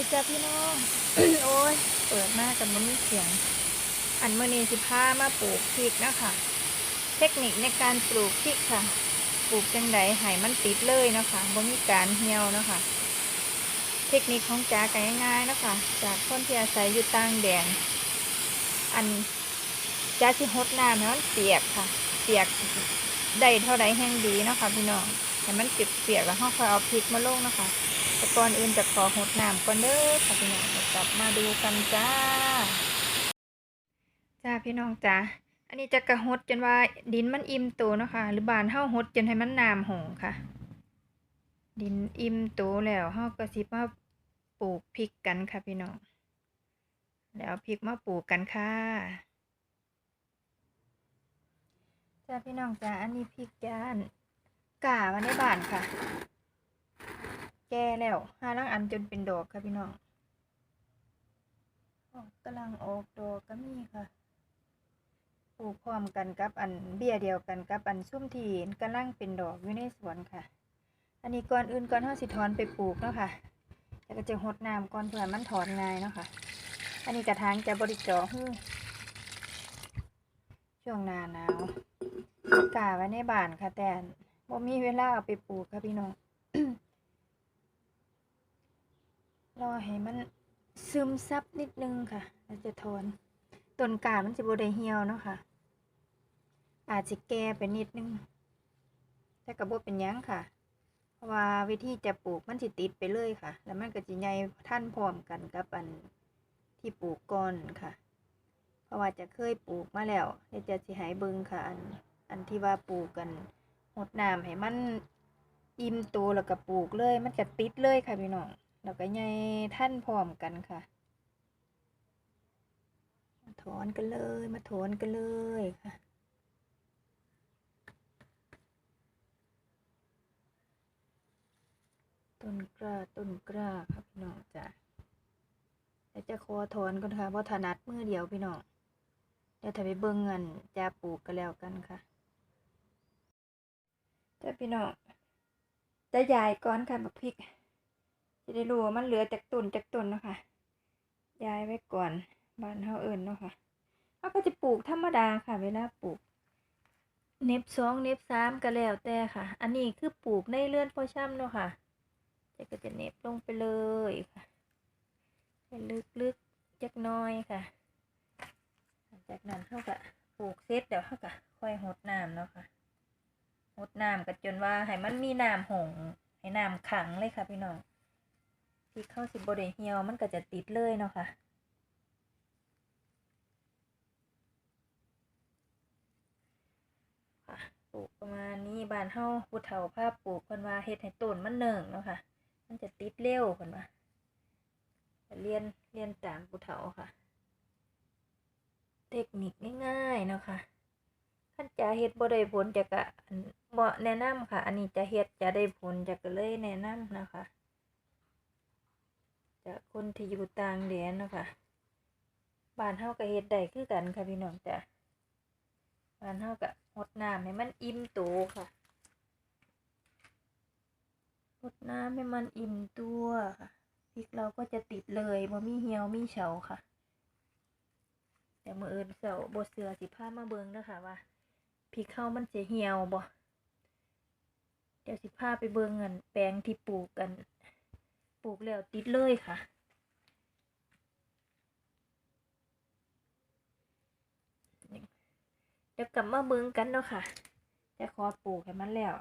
ดีจ้าพี่น้อง โอ้ย เปิดมากกับมันมีเสียง อันเมื่อนี้สิพามาปลูกพริกนะคะ เทคนิคในการปลูกพริกค่ะ ปลูกจังไดให้มันติดเลยนะคะบ่มีการเหี่ยวนะคะ เทคนิคของจ๋าก็ง่ายๆนะคะ จากคนที่อาศัยอยู่ต่างแดน อันจ๋าสิหดน้ำให้มันเปียกค่ะ เปียกได้เท่าใดแห้งดีนะคะพี่น้องให้มันเปียกๆแล้วเราค่อยเอาพริกมาลงนะคะ แต่ก่อนอื่นจะขอหดน้ำก่อนเด้อค่ะพี่น้องกลับมาดูกันจ้า จ้าพี่น้องจ้าอันนี้จะกระหดจนว่าดินมันอิ่มโตเนาะค่ะหรือบานเฮาหดจนให้มันน้ำหงค่ะ ดินอิ่มโตแล้วเฮาก็สิมาปลูกพริกกันค่ะพี่น้องแล้วพริกมาปลูกกันค่ะจ้าพี่น้องจ้าอันนี้พริกจานกามาในบ้านค่ะ แก่แล้วห้าลังอันจนเป็นดอกค่ะพี่น้องกำลังออกดอกก็มีค่ะปลูกพร้อมกันกับอันเบี้ยเดียวกันกับอันซุ่มที่กำลังเป็นดอกอยู่ในสวนค่ะ อันนี้ก่อนอื่นก่อนเฮาสิถอนไปปลูกเนาะค่ะแล้วก็จะหดน้ำก่อนเพื่อมันถอนง่ายเนาะค่ะ อันนี้กระถางจะบริจาคหู้ช่วงหน้าหนาวกาไว้ในบ้านค่ะแต่บ่มีเวลาเอาไปปลูกค่ะพี่น้อง รอให้มันซึมซับนิดนึงค่ะเราจะถอนต้นกามันจะบได้เหี่ยวเนาะค่ะ อาจจะแก่ไปนิดนึงแต่กระบอกเป็นยังค่ะ เพราะว่าวิธีจะปลูกมันสิติดไปเลยค่ะ แล้วมันก็จะใหญ่ท่านพร้อมกันกับอันที่ปลูกก่อนค่ะ เพราะว่าจะเคยปลูกมาแล้วเดี๋ยวจะสิหายเบิงค่ะ อันอันที่ว่าปลูกกันหดน้ำให้มันอิ่มโตแล้วก็ปลูกเลย มันจะติดเลยค่ะพี่น้อง แล้วก็ใหญ่ท่านพร้อมกันค่ะ มาถอนกันเลย มาถอนกันเลยค่ะต้นกล้าต้นกล้าครับพี่น้องจ้ะเดี๋ยวจะขอถอนก่อนค่ะเพราะถนัดมือเดียวพี่น้องเดี๋ยวถ้าไปเบิ่งเงินจะปลูกกันแล้วกันค่ะจ้ะพี่น้องจะยายก่อนค่ะบักพริก จะได้รู้ว่ามันเหลือจากต้นจากต้นเนาะค่ะ ย้ายไว้ก่อนบ้านเฮาเอิญเนาะค่ะเขาก็จะปลูกธรรมดาค่ะ เวลาปลูก เน็บสองเน็บสามก็แล้วแต่ค่ะ อันนี้คือปลูกในเลื่อนพอช่ำเนาะค่ะจะก็จะเน็บลงไปเลยค่ะให้ลึกๆจักน้อยค่ะจากนั้นเขาก็ปลูกเสร็จเดี๋ยวเขาก็ค่อยหดน้ำเนาะค่ะหดน้ำกันจนว่าให้มันมีน้ำหงให้น้ำขังเลยค่ะพี่น้อง พริกเข้าสิบได้เหี่ยวมันก็จะติดเลยเนาะค่ะค่ะปลูกประมาณนี้บานเฮาผู้เฒ่าภาพปลูกเพิ่นว่าเฮ็ดให้ต้นมันเนิ่งเนาะค่ะ มันจะติดเร็วเพิ่นว่าเรียนเรียนตามผู้เฒ่าค่ะ เทคนิคง่ายๆเนาะค่ะขั้นจะเฮ็ดบ่ได้ผลจะกะบ่แนะนำค่ะ อันนี้จะเฮ็ดจะได้ผลจะก็เลยแนะนำนะคะ จากคนที่อยู่ต่างแดนเนาะคะบ้านเฮาก็เฮ็ดได้คือกันค่ะพี่น้องจ้ะบ้านเฮาก็หดน้ำให้มันอิ่มโตค่ะหดน้ำให้มันอิ่มตัวค่ะพริกเราก็จะติดเลยบ่มีเหี่ยวมีเฉาค่ะ แต่มื้ออื่นเสาบ่เสือสิพามาเบิ่งเด้อค่ะว่าพริกเฮามันจะเหี่ยวบ่เดี๋ยวสิพาไปเบิ่งกันแปลงที่ปลูกกัน ปลูกแล้วติดเลยค่ะ เดี๋ยวกลับมาเบิ่งกันเนาะค่ะจะขอปลูกให้มันแล้ว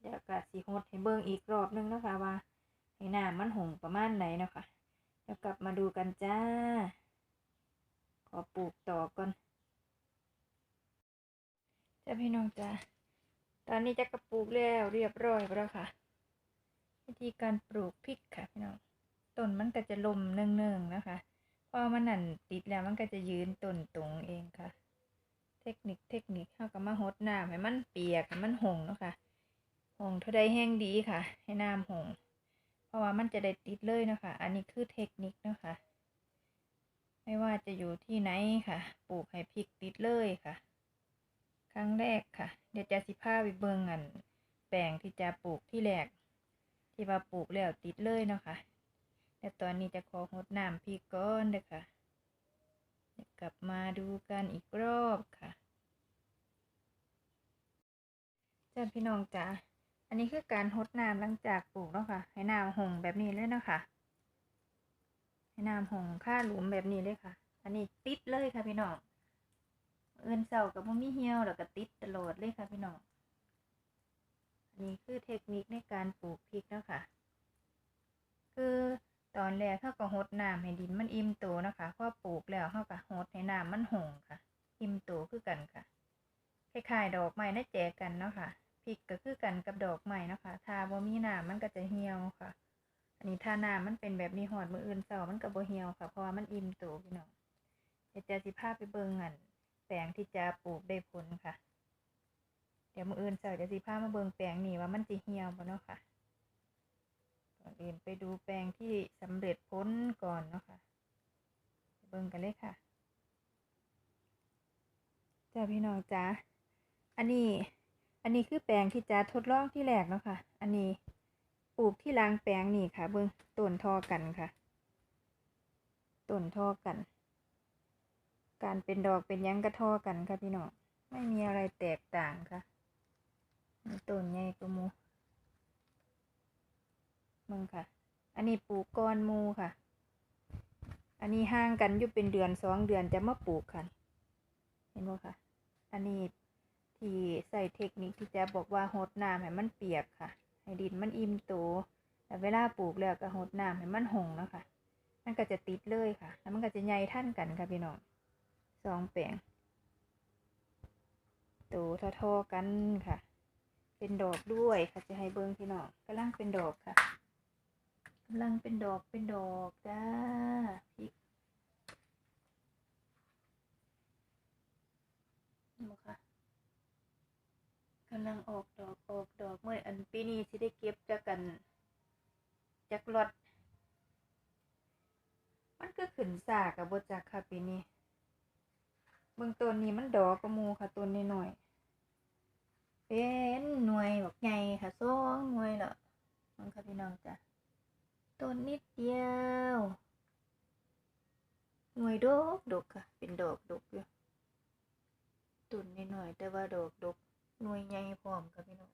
เดี๋ยวก็สิหดให้เบิ่งอีกรอบนึงเนาะค่ะว่าให้น้ำมันหงประมาณไหนเนาะค่ะเดี๋ยวกลับมาดูกันจ้า ขอปลูกต่อก่อนจ้าพี่น้องจ้าตอนนี้จะกระปลูกแล้วเรียบร้อยแล้วค่ะ วิธีการปลูกพริกค่ะพี่น้องต้นมันก็จะลมเนื่องๆนะคะ พอมันนั่นติดแล้วมันก็จะยืนต้นตรงเองค่ะ เทคนิคเทคนิคเข้าก็มาหดน้ำให้มันเปียกให้มันหงเนาะค่ะหงเท่าใดแห้งดีค่ะ ให้น้ำหงเพราะว่ามันจะได้ติดเลยนะคะ อันนี้คือเทคนิคนะคะ ไม่ว่าจะอยู่ที่ไหนค่ะ ปลูกให้พริกติดเลยค่ะ ครั้งแรกค่ะ เดี๋ยวจะสิพาไปเบิ่งอันแปลงที่จะปลูกที่แรก ที่ว่าปลูกแล้วติดเลยเนาะค่ะแต่ตอนนี้จะขอหดน้ำพริกก่อนเด้อค่ะ กลับมาดูกันอีกรอบค่ะจ้าพี่น้องจ๋าอันนี้คือการหดน้ำหลังจากปลูกเนาะค่ะ ให้น้ำหงแบบนี้เลยเนาะคะให้น้ำหงค่าหลุมแบบนี้เลยค่ะ อันนี้ติดเลยค่ะพี่น้องเอินเสากับพ่มีเหี่ยวแล้วก็ติดตลอดเลยค่ะพี่น้อง นนี้คือเทคนิคในการปลูกพริกเนาะค่ะคือตอนแรกเขาก็หดน้ำให้ดินมันอิ่มโตเนะคะพอปลูกแล้วเขาก็หดให้น้ำมันหงค่ะ อิ่มโตคือกันค่ะคล้ายๆดอกไม้น่าแจกันเนาะค่ะพริกก็คือกันกับดอกไม้เนาะค่ะถ้าบ่มีน้ำมันก็จะเหี่ยวค่ะ อันนี้ถ้าน้ำมันเป็นแบบนี้หอดมืออื่นเสามันก็บ่เหี่ยวค่ะ เพราะว่ามันอิ่มโตพี่น้องเดี๋ยวจะสิพาพไปเบิ่งอันแปลงที่จะปลูกได้ผลค่ะ เดี๋ยวมืออื่นเสาจะสิพามาเบิ่งแปลงนี่ว่ามันสิเหี่ยวบ่เนาะค่ะก่อนอื่นไปดูแปลงที่สำเร็จพ้นก่อนเนาะค่ะ เบิ่งกันเลยค่ะจ้าพี่น้องจ้าอันนี้ อันนี้คือแปลงที่จะทดลองที่แรกเนาะค่ะ อันนี้ปลูกที่รางแปลงนี่ค่ะ เบิ่งต้นทอกันค่ะ ต้นทอกัน การเป็นดอกเป็นยังกระทอกันค่ะพี่น้อง ไม่มีอะไรแตกต่างค่ะ ต้นใหญ่กว่าหมูมึงค่ะ อันนี้ปลูกก้อนมูค่ะ อันนี้ห่างกันอยู่เป็นเดือนสองเดือนจะมาปลูกค่ะ เห็นไหมค่ะ อันนี้ที่ใส่เทคนิคที่จะบอกว่าหดน้ำให้มันเปียกค่ะ ให้ดินมันอิ่มโตแต่เวลาปลูกแล้วก็หดน้ำให้มันหงแล้วค่ะ มันก็จะติดเลยค่ะ แล้วมันก็จะใหญ่ท่านกันค่ะพี่น้องสองแปลงโตเท่าๆกันค่ะ เป็นดอกด้วยค่ะจะให้เบิ้งพี่น้องกำลังเป็นดอกค่ะกำลังเป็นดอกเป็นดอกจ้าพริกนี่ค่ะกำลังออกดอกออกดอกเมื่ออันปีนี้สิได้เก็บจากกันจากรถมันก็ขึ้นสากับบจักค่ะปีนี้เบื้องต้นนี้มันดอกกระมูค่ะต้นน้อย เป็นหน่วยแบบใหญ่ค่ะสองหน่วยละมันค่ะพี่น้องจ้ะต้นนิดเดียวหน่วยดอกดกค่ะ เป็นดอกดกอยู่ตุ่นนิดหน่อยแต่ว่าดอกดกหน่วยใหญ่พร้อมค่ะพี่น้อง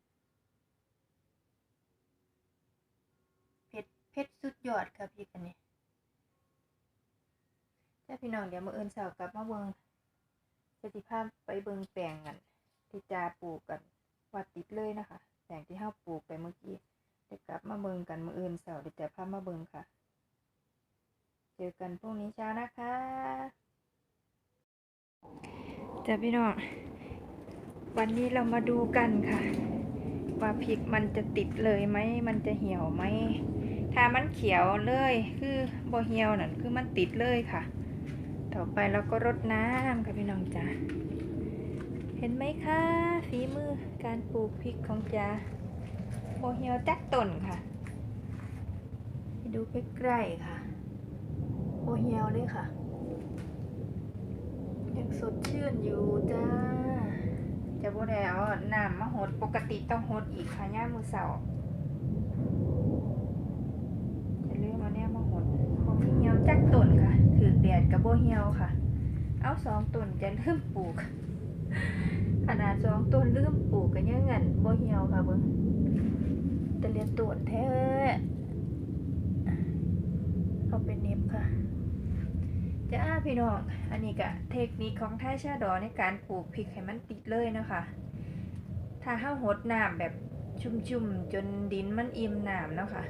เพชรเพชรสุดยอดค่ะพี่กันนี่ถ้าพี่น้องเดี๋ยวมาเอินสาวกลับมาเบิงสถิภาพไปเบิงแปลงกันที่จาปลูกกัน วัดติดเลยนะคะแปลงที่ห้าปลูกไปเมื่อกี้เดี๋ยวกลับมาเบิงกันมืออื่นเสาร์เดี๋ยวจะพามาเบิงค่ะ เจอกันพรุ่งนี้เช้านะคะจ้ะพี่น้องวันนี้เรามาดูกันค่ะ ว่าพริกมันจะติดเลยไหมมันจะเหี่ยวไหมถ้ามันเขียวเลยคือบ่เหี่ยวนั่นคือมันติดเลยค่ะ ต่อไปเราก็รดน้ำค่ะพี่น้องจ้า เห็นไหมคะฝีมือการปลูกพริกของจ้าโบเฮียวแจ็คต้นค่ะดูใกล้ๆค่ะโบเฮียวเลยค่ะ ยังสดชื่นอยู่จ้าจะโบได้เอาน้ำมาหดปกติต้องหดอีกค่ะย่ามือเสาร์จะเลื่อมาเนี่ยมาหดโบเฮียวแจ็คต้นค่ะ ถือแดดกับโบเฮียวค่ะ เอาสองต้นจะเริ่มปลูก ขนาดสองต้นเริ่มปลูกกันยังเงินโบเฮียวค่ะเบิ้งตะเลียนตรวนแท้เอาเป็นเน็บค่ะจ้าพี่น้อง อันนี้ก็เทคนิคของท่ายชาดอในการปลูกพริกให้มันติดเลยนะคะ ถ้าห้าหดน้ำแบบชุ่มๆ จนดินมันอิ่มน้ำเนาะค่ะ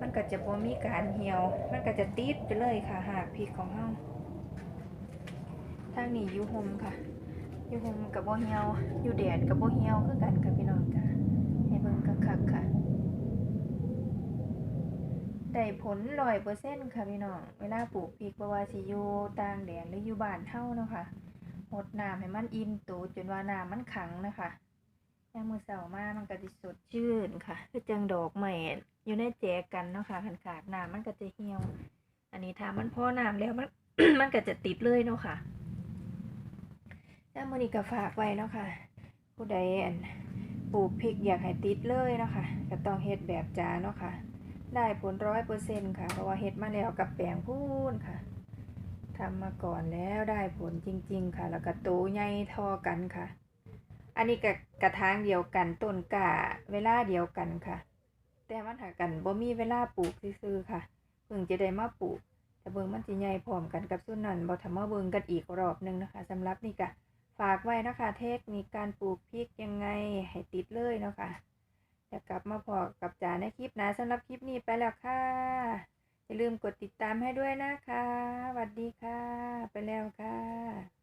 มันก็จะบ่มีการเหี่ยว มันก็จะติดไปเลยค่ะ หากพริกของเฮาทางนี้ยู่ห่มค่ะ อยู่ห่มกับโบเหี่ยว อยู่แดดกับโบเหี่ยวคือกันค่ะพี่น้องจ้าให้เบิ่งคักๆค่ะ ได้ผลร้อยเปอร์เซ็นต์ค่ะพี่น้อง เวลาปลูกพริกบว่าสิอยู่ต่างแดนหรืออยู่บ้านเฮาเนาะค่ะหดน้ำให้มันอิ่มตูจนว่าน้ำมันขังนะคะยามมื้อเช้ามามันก็สิสดชื่นค่ะคือจังดอกไม้อยู่ในแจกันเนาะค่ะคันขาดน้ำมันก็จะเหี่ยว อันนี้ถ้ามันพอน้ำแล้วมันมันก็จะติดเลยเนาะค่ะ แล้วมื้อนี้ก็ฝากไว้เนาะค่ะ ผู้ใดอันปลูกพริกอยากให้ติดเลยเนาะค่ะก็ต้องเฮ็ดแบบจาเนาะค่ะ ได้ผลร้อยเปอร์เซ็นต์ค่ะ เพราะว่าเฮ็ดมาแล้วกับแปลงพูนค่ะทำมาก่อนแล้วได้ผลจริง ๆ ค่ะ แล้วก็โตใหญ่ทอกันค่ะ อันนี้กับกระถางเดียวกันต้นกาเวลาเดียวกันค่ะ แต่มันหากันบ่มีเวลาปลูกซื่อค่ะเพิ่งจะได้มาปลูกแต่เบิ่งมันสิใหญ่พร้อมกันกับส่วนนั้นบ่ทำมาเบิ่งกันอีกรอบนึงนะคะสำหรับนี่ก็ ฝากไว้นะคะเทคนิคการปลูกพริกยังไงให้ติดเลยเนาะค่ะจะกลับมาพอกับจาในคลิปนะสำหรับคลิปนี้ไปแล้วค่ะอย่าลืมกดติดตามให้ด้วยนะคะสวัสดีค่ะ ไปแล้วค่ะ